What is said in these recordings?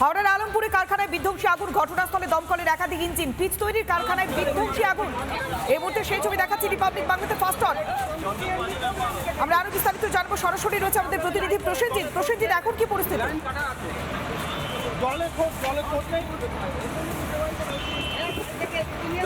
হাওড়ার আলমপুরে কারখানায় বিধ্বংসী আগুন, ঘটনাস্থলে দমকলের একাধিক ইঞ্জিন, পিচ তৈরির কারখানায় বিধ্বংসী আগুন। এই মুহূর্তে সেই ছবি দেখাচ্ছি রিপাবলিক বাংলাতে ফার্স্ট অন আমরা আরও বিস্তারিত জানব, সরাসরি রয়েছে আমাদের প্রতিনিধি প্রসেনজিৎ। প্রসেনজিৎ, এখন কি পরিস্থিতি?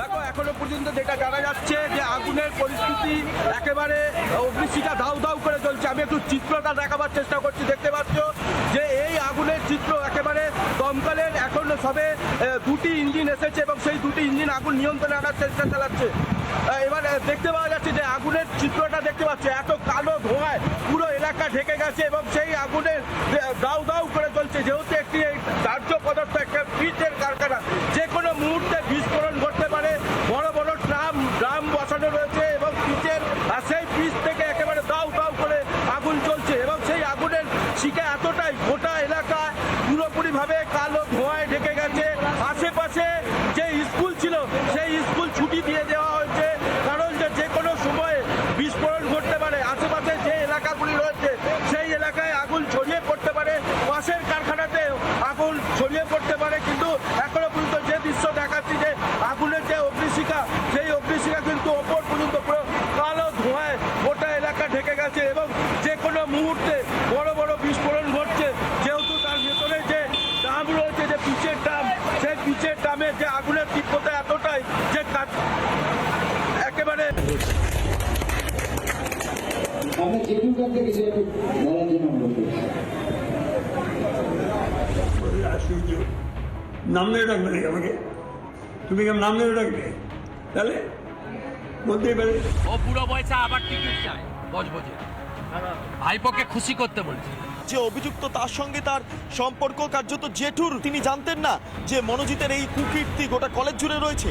দেখো, এখনও পর্যন্ত যেটা জানা যাচ্ছে যে আগুনের পরিস্থিতি একেবারে অগ্নিশিখা ধাউ ধাউ করে চলছে। আমি একটু চিত্রটা দেখাবার চেষ্টা করছি, দেখতে পাচ্ছ যে এই আগুনের চিত্র একেবারে দমকলের এখন সবে দুটি ইঞ্জিন এসেছে এবং সেই দুটি ইঞ্জিন আগুন নিয়ন্ত্রণে আনার চেষ্টা চালাচ্ছে। এবার দেখতে পাওয়া যাচ্ছে যে আগুনের চিত্রটা দেখতে পাচ্ছে, এত কালো ধোঁয়ায় পুরো এলাকা ঢেকে গেছে এবং সেই আগুনের দাউ দাউ করে চলছে। যেহেতু একটি এই দাহ্য পদার্থ একটা পিচের কারখানা যে কোনো মুহূর্তে বিস্ফোরণ ঘটতে পারে বড় বড় ড্রাম ড্রাম বসানো রয়েছে এবং পিচের আর সেই পিচ থেকে একেবারে দাউ দাউ করে আগুন চলছে এবং সেই আগুনের শিখে এতটাই গোটা এলাকা পুরোপুরিভাবে কালো ধোঁয়ায় ঢেকে গেছে। আশেপাশে যে স্কুল ছিল সেই স্কুল ছুটি দিয়ে দেওয়া হয়েছে কারণ যে যে কোনো সময়ে বিস্ফোরণ ঘটতে পারে আশেপাশে যে এলাকাগুলি রয়েছে সেই এলাকায় আগুন ছড়িয়ে পড়তে পারে পাশের কারখানাতে আগুন ছড়িয়ে পড়তে পারে কিন্তু এখনও পর্যন্ত যে দৃশ্য দেখাচ্ছি যে আগুনের যে অগ্নিশিখা সেই অগ্নিশিখা কিন্তু ওপর পর্যন্ত পুরো কালো ধোঁয়ায় গোটা এলাকা ঢেকে গেছে এবং যে কোনো মুহূর্তে বড় বড় বিস্ফোরণ ঘটছে যেহেতু তার ভেতরে যে ডাম রয়েছে যে পিচের ডাম সেই পিচের ডামে যে আগুনের তীব্রতা এতটাই যে কাজ একেবারে আমরা থেকে সেটুকু বলার জন্য অনুরোধ করছি। নাম ধরে ডাকবে নাকি আমাকে? তুমি কেমন নাম ধরে ডাকবে? তাহলে? বলতেই পারে। ও বুড়ো বয়সে আবার টিকিট চায়। বজবজে ভাইপোকে খুশি করতে বলছে। যে অভিযুক্ত তার সঙ্গে তার সম্পর্ক কার্যত জেঠুর তিনি জানতেন না যে মনোজিতের এই কুকীর্তি গোটা কলেজ জুড়ে রয়েছে।